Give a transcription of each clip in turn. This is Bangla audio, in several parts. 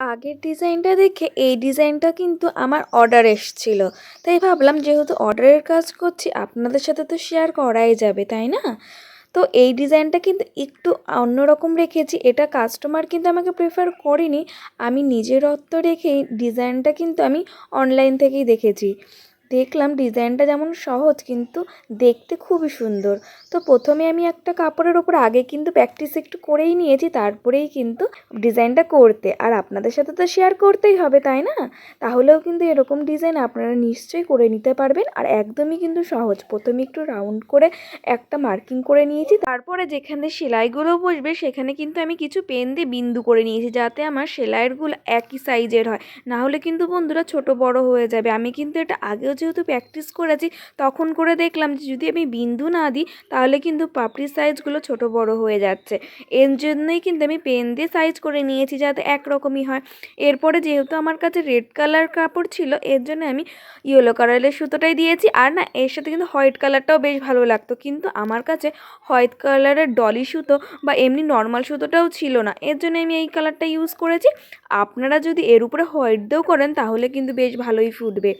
আগের ডিজাইনটা দেখে এই ডিজাইনটা কিন্তু আমার অর্ডার এসছিল। তাই ভাবলাম যেহেতু অর্ডারের কাজ করছি, আপনাদের সাথে তো শেয়ার করাই যাবে, তাই না? তো এই ডিজাইনটা কিন্তু একটু অন্যরকম রেখেছি, এটা কাস্টমার কিন্তু আমাকে প্রেফার করেনি। আমি নিজের অর্থ রেখেই ডিজাইনটা কিন্তু আমি অনলাইন থেকেই দেখেছি। দেখলাম ডিজাইনটা যেমন সহজ, কিন্তু দেখতে খুবই সুন্দর। তো প্রথমে আমি একটা কাপড়ের ওপর, আগে কিন্তু প্র্যাকটিস একটু করেই নিয়েছি, তারপরেই কিন্তু ডিজাইনটা করতে। আর আপনাদের সাথে তো শেয়ার করতেই হবে, তাই না? তাহলেও কিন্তু এরকম ডিজাইন আপনারা নিশ্চয়ই করে নিতে পারবেন। আর একদমই কিন্তু সহজ। প্রথমে একটু রাউন্ড করে একটা মার্কিং করে নিয়েছি, তারপরে যেখানে সেলাইগুলো বসবে, সেখানে কিন্তু আমি কিছু পেন দিয়ে বিন্দু করে নিয়েছি, যাতে আমার সেলাইয়েরগুলো একই সাইজের হয়। না হলে কিন্তু বন্ধুরা ছোট বড় হয়ে যাবে। আমি কিন্তু এটা আগেও যেহেতু প্র্যাকটিস করেছি, তখন করে দেখলাম যে যদি আমি বিন্দু না দিই, তাহলে কিন্তু পাপড়ির সাইজগুলো ছোট বড় হয়ে যাচ্ছে। এর জন্যই কিন্তু আমি পেন দিয়ে সাইজ করে নিয়েছি যাতে একরকমই হয়। এরপরে যেহেতু আমার কাছে রেড কালার কাপড় ছিল, এর জন্য আমি ইয়েলো কালারের সুতোটাই দিয়েছি। আর না, এর সাথে কিন্তু হোয়াইট কালারটাও বেশ ভালো লাগতো। কিন্তু আমার কাছে হোয়াইট কালারের ডলি সুতো বা এমনি নর্মাল সুতোটাও ছিল না। এর জন্য আমি এই কালারটা ইউজ করেছি। আপনারা যদি এর উপরে হোয়াইট দিয়েও করেন, তাহলে কিন্তু বেশ ভালোই ফুটবে।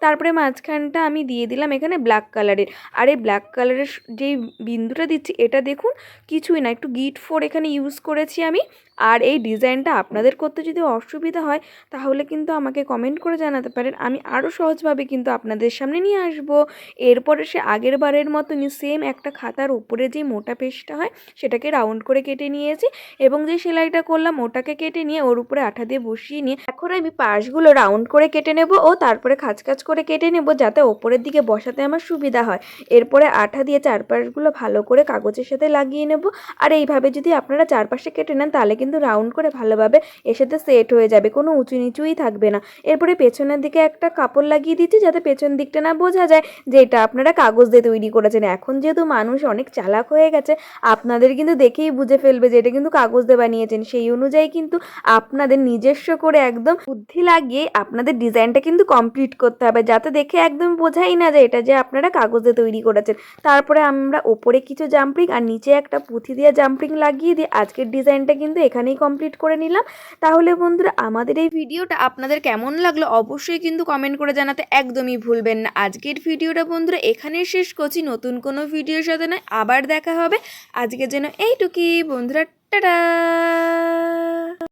তারপরে মাঝখানটা আমি দিয়ে দিলাম এখানে ব্ল্যাক কালারের। আর এই ব্ল্যাক কালারের যেই বিন্দুটা দিচ্ছি, এটা দেখুন, কিছুই না, একটু গিট ফোর এখানে ইউজ করেছি আমি। আর এই ডিজাইনটা আপনাদের করতে যদি অসুবিধা হয়, তাহলে কিন্তু আমাকে কমেন্ট করে জানাতে পারেন। আমি আরও সহজভাবে কিন্তু আপনাদের সামনে নিয়ে আসব। এরপরে সে আগের বারের মতনই সেম একটা খাতার উপরে যে মোটা পেস্টটা হয়, সেটাকে রাউন্ড করে কেটে নিয়েছি। এবং যে সেলাইটা করলাম, ওটাকে কেটে নিয়ে ওর উপরে আঠা দিয়ে বসিয়ে নিয়ে এখন আমি পাশগুলো রাউন্ড করে কেটে নেব ও তারপরে খাঁচ খাঁচ করে কেটে নেব যাতে ওপরের দিকে বসাতে আমার সুবিধা হয়। এরপরে আঠা দিয়ে চারপাশগুলো ভালো করে কাগজের সাথে লাগিয়ে নেব। আর এইভাবে যদি আপনারা চারপাশে কেটে নেন তাহলে কিন্তু রাউন্ড করে ভালোভাবে এর সাথে সেট হয়ে যাবে, কোনো উঁচু নিচুই থাকবে না। এরপরে পেছনের দিকে একটা কাপড় লাগিয়ে দিচ্ছি যাতে পেছন দিকটা না বোঝা যায় যে এটা আপনারা কাগজ দিয়ে তৈরি করেছেন। এখন যেহেতু মানুষ অনেক চালাক হয়ে গেছে, আপনাদের কিন্তু দেখেই বুঝে ফেলবে যে এটা কিন্তু কাগজ দিয়ে বানিয়েছেন। সেই অনুযায়ী কিন্তু আপনাদের নিজস্ব করে একদম বুদ্ধি লাগিয়ে আপনাদের ডিজাইনটা কিন্তু কমপ্লিট করতে হবে, যাতে দেখে একদম বোঝাই না যে এটা যে আপনারা কাগজে তৈরি করেছেন। তারপরে আমরা ওপরে কিছু জাম্পিং আর নিচে একটা পুঁথি দিয়ে জাম্পিং লাগিয়ে দিয়ে আজকের ডিজাইনটা কিন্তু এখানেই কমপ্লিট করে নিলাম। তাহলে বন্ধুরা, আমাদের এই ভিডিওটা আপনাদের কেমন লাগল অবশ্যই কিন্তু কমেন্ট করে জানাতে একদমই ভুলবেন না। আজকের ভিডিওটা বন্ধুরা এখানেই শেষ করছি, নতুন কোনো ভিডিওর সাথে নয় আবার দেখা হবে। আজকের জন্য এইটুকুই বন্ধুরা, টাটা!